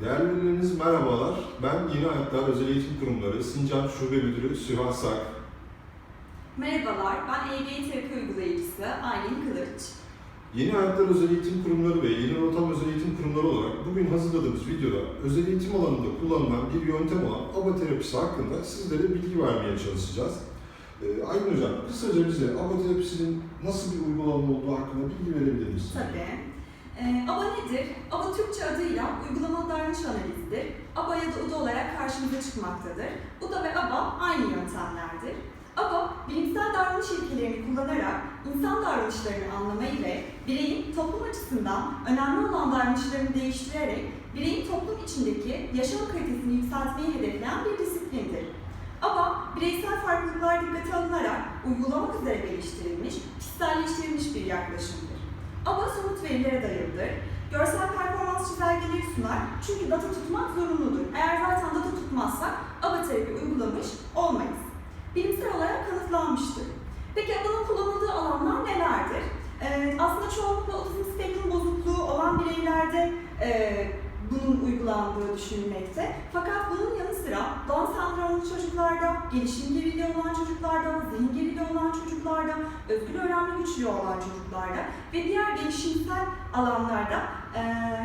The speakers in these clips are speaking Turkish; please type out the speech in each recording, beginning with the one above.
Değerli velilerimiz merhabalar. Ben Yeni Hayatlar Özel Eğitim Kurumları Sincan Şube Müdürü Süha Sak. Merhabalar, ben EYB terapi uygulayıcısı Aylin Kılıç. Yeni Hayatlar Özel Eğitim Kurumları ve Yeni Rotam Özel Eğitim Kurumları olarak bugün hazırladığımız videoda özel eğitim alanında kullanılan bir yöntem olan ABA terapisi hakkında sizlere bilgi vermeye çalışacağız. Ee, Aydın Hocam, kısaca bize ABA terapisinin nasıl bir uygulama olduğu hakkında bilgi verebilir misiniz? Tabii. Ee, ABA nedir? ABA Türkçe adıyla uygulamalı davranış analizidir. ABA ya da UDA olarak karşımıza çıkmaktadır. UDA ve ABA aynı yöntemlerdir. ABA, bilimsel davranış ilkelerini kullanarak insan davranışlarını anlamayı ve bireyin toplum açısından önemli olan davranışlarını değiştirerek bireyin toplum içindeki yaşam kalitesini yükseltmeyi hedefleyen bir disiplindir. ABA, bireysel farklılıklar dikkate alınarak uygulamak üzere geliştirilmiş, kişiselleştirilmiş bir yaklaşımdır. ABA somut verilere dayalıdır. Görsel performans çizelgeleri sunar çünkü data tutmak zorunludur. Eğer zaten data tutmazsak ABA terapi uygulamış olmayız. Bilimsel olarak kanıtlanmıştır. Peki ABA'nın kullanıldığı alanlar nelerdir? Ee, aslında çoğunlukla otizm spektrum bozukluğu olan bireylerde e, bunun uygulandığı düşünülmekte. Fakat bunun yanı çocuklarda, gelişim geriliği olan çocuklarda, zihin geriliği olan çocuklarda, özgür öğrenme güçlüğü olan çocuklarda ve diğer gelişimsel alanlarda e,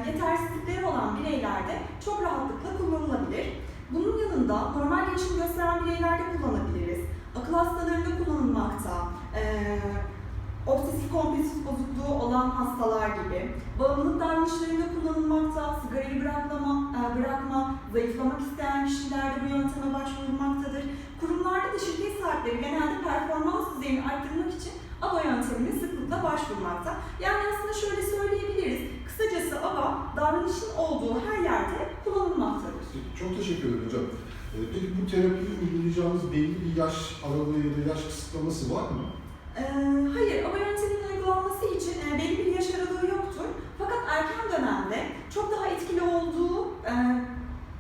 yetersizlikleri olan bireylerde çok rahatlıkla kullanılabilir. Bunun yanında normal gelişim gösteren bireylerde kullanabiliriz. Akıl hastalarında kullanılmakta, e, obsesif kompulsif bozukluğu olan hastalar gibi, bağımlılık davranışlarında kullanılmakta, sigarayı bırakma, e, bırakma, zayıflamak isteyen kişilerde bu yönteme başvurulmaktadır. Kurumlarda da şirket sahipleri genelde performans düzeyini arttırmak için ABA yöntemine sıklıkla başvurmakta. Yani aslında şöyle söyleyebiliriz, kısacası ABA davranışın olduğu her yerde kullanılmaktadır. Çok teşekkür ederim hocam. Ee, Peki bu terapiyi uygulayacağınız belli bir yaş aralığı ya da yaş kısıtlaması var mı? Ee, hayır, ABA yönteminin uygulanması için e, belli bir yaş aralığı yoktur. Fakat erken dönemde çok daha etkili olduğu e,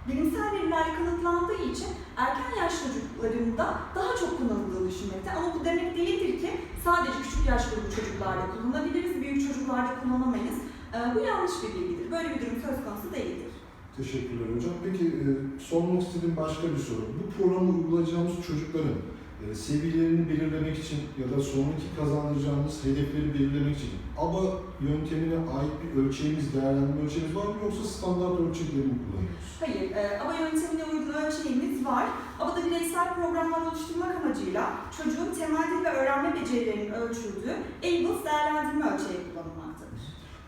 bilimsel verilerle kanıtlandığı için erken yaş çocuklarında daha çok kullanıldığı düşünmekte. Ama bu demek değildir ki sadece küçük yaş grubu çocuklarda kullanabiliriz, büyük çocuklarda kullanamayız. E, bu yanlış bir bilgidir. Böyle bir durum söz konusu değildir. Teşekkürler hocam. Peki e, sormak istediğim başka bir soru. Bu programı uygulayacağımız çocukların seviyelerini belirlemek için ya da sonraki kazandıracağımız hedefleri belirlemek için ABA yöntemine ait bir ölçeğimiz, değerlendirme ölçeğimiz var mı yoksa standart ölçekleri mi kullanıyoruz? Hayır, e, ABA yöntemine uygun ölçeğimiz var. ABA'da bireysel programlar oluşturmak amacıyla çocuğun temel dil ve öğrenme becerilerinin ölçüldüğü ABLES değerlendirme ölçeği kullanılmaktadır.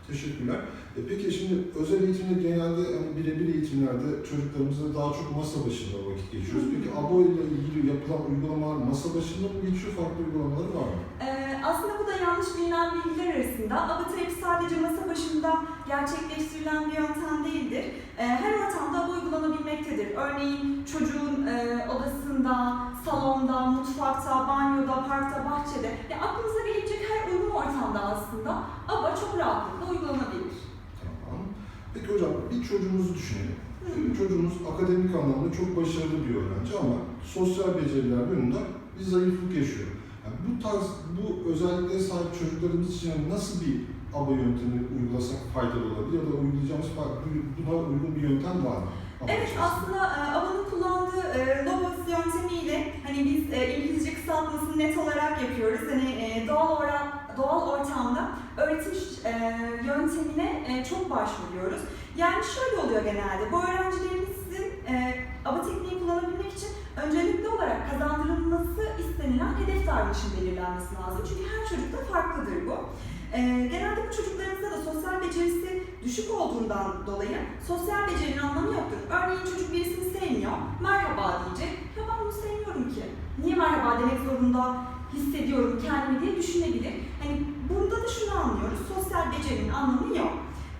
Teşekkürler. E, peki şimdi özel eğitimde genelde hani birebir eğitimlerde çocuklarımızla daha çok masa başında vakit geçiriyoruz. Peki ABA ile ilgili yapılan uygulamalar masa başında mı geçiyor, farklı uygulamaları var mı? E, aslında bu da yanlış bilinen bilgiler arasında. ABA terapi sadece masa başında gerçekleştirilen bir yöntem değildir. E, her ortamda ABA uygulanabilmektedir. Örneğin çocuğun e, odasında, salonda, mutfakta, banyoda, parkta, bahçede. Ya aklınıza gelebilecek her uygun ortamda aslında çok rahatlıkla uygulanabilir. Tamam. Peki hocam bir çocuğumuzu düşünelim. E, Çocuğumuz akademik anlamda çok başarılı bir öğrenci ama sosyal beceriler yönünde bir zayıflık yaşıyor. Yani bu tarz, bu özelliklere sahip çocuklarımız için nasıl bir ABA yöntemi uygulasak faydalı olabilir ya da uygulayacağımız farklı, buna uygun bir yöntem var mı? Evet aslında e, ABA'nın kullandığı e, Logos yöntemiyle hani biz e, İngilizce kısaltmasını net olarak yapıyoruz. Hani e, doğal ortamda öğretim e, yöntemine e, çok başvuruyoruz. Yani şöyle oluyor genelde. Bu öğrencilerimizin e, ABA tekniği kullanabilmek için öncelikli olarak kazandırılması istenilen hedef davranışın belirlenmesi lazım. Çünkü her çocukta farklıdır bu. Genelde bu çocuklarımızda da sosyal becerisi düşük olduğundan dolayı sosyal becerinin anlamı yoktur. Örneğin çocuk birisini sevmiyor, merhaba diyecek. Ya ben bunu sevmiyorum ki. Niye merhaba demek zorunda hissediyorum kendimi diye düşünebilir. Hani burada da şunu anlıyoruz, sosyal becerinin anlamı yok.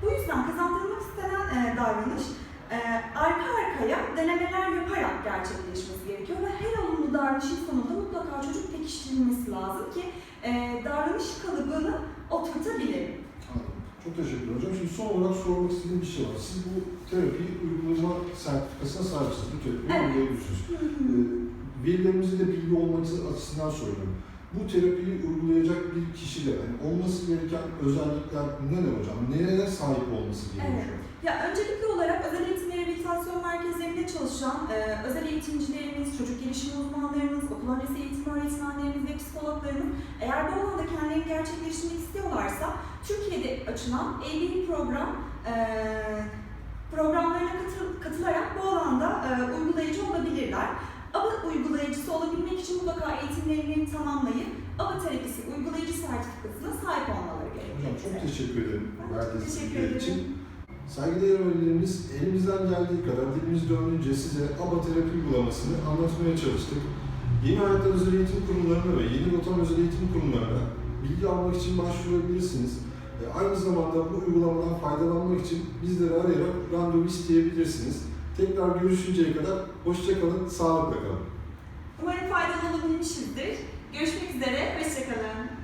Bu yüzden kazandırılmak istenen e, davranış e, arka arkaya denemeler yaparak gerçekleşmesi gerekiyor ve her olumlu davranışın sonunda mutlaka çocuk pekiştirilmesi lazım ki e, davranış kalıbını oturtabilir. Anladım. Çok teşekkür ederim hocam. Şimdi son olarak sormak istediğim bir şey var. Siz bu terapiyi uygulama sertifikasına sahipsiniz. Bu terapiyi Evet. uygulayabiliyorsunuz. Ee, verilerimizi de bilgi olması açısından söylüyorum. Bu terapiyi uygulayacak bir kişide yani olması gereken özellikler neler hocam? Nelere sahip olması gerekiyor? Evet. Ya öncelikli olarak özel eğitim rehabilitasyon merkezlerinde çalışan e, özel eğitimcilerimiz, çocuk gelişim uzmanlarımız, okul öncesi eğitim öğretmenlerimiz ve psikologlarımız eğer bu alanda kendilerini gerçekleştirmek istiyorlarsa Türkiye'de açılan 50 program e, programlarına katıl, katılarak bu alanda e, uygulayıcı olabilirler. ABA uygulayıcısı olabilmek için mutlaka eğitimlerini tamamlayıp ABA terapisi uygulayıcı sertifikasına sahip olmaları gerekiyor. Hocam çok teşekkür ederim verdiğiniz teşekkür bilgiler ederim. için. Saygıdeğer velilerimiz elimizden geldiği kadar dilimiz döndüğünce size ABA terapi uygulamasını anlatmaya çalıştık. Yeni Hayatlar Özel Eğitim Kurumlarına ve Yeni Rotam Özel Eğitim Kurumlarına bilgi almak için başvurabilirsiniz. E, aynı zamanda bu uygulamadan faydalanmak için bizleri arayarak randevu isteyebilirsiniz. Tekrar görüşünceye kadar hoşçakalın, sağlıkla kalın. Umarım faydalı olabilmişizdir. Görüşmek üzere, hoşçakalın.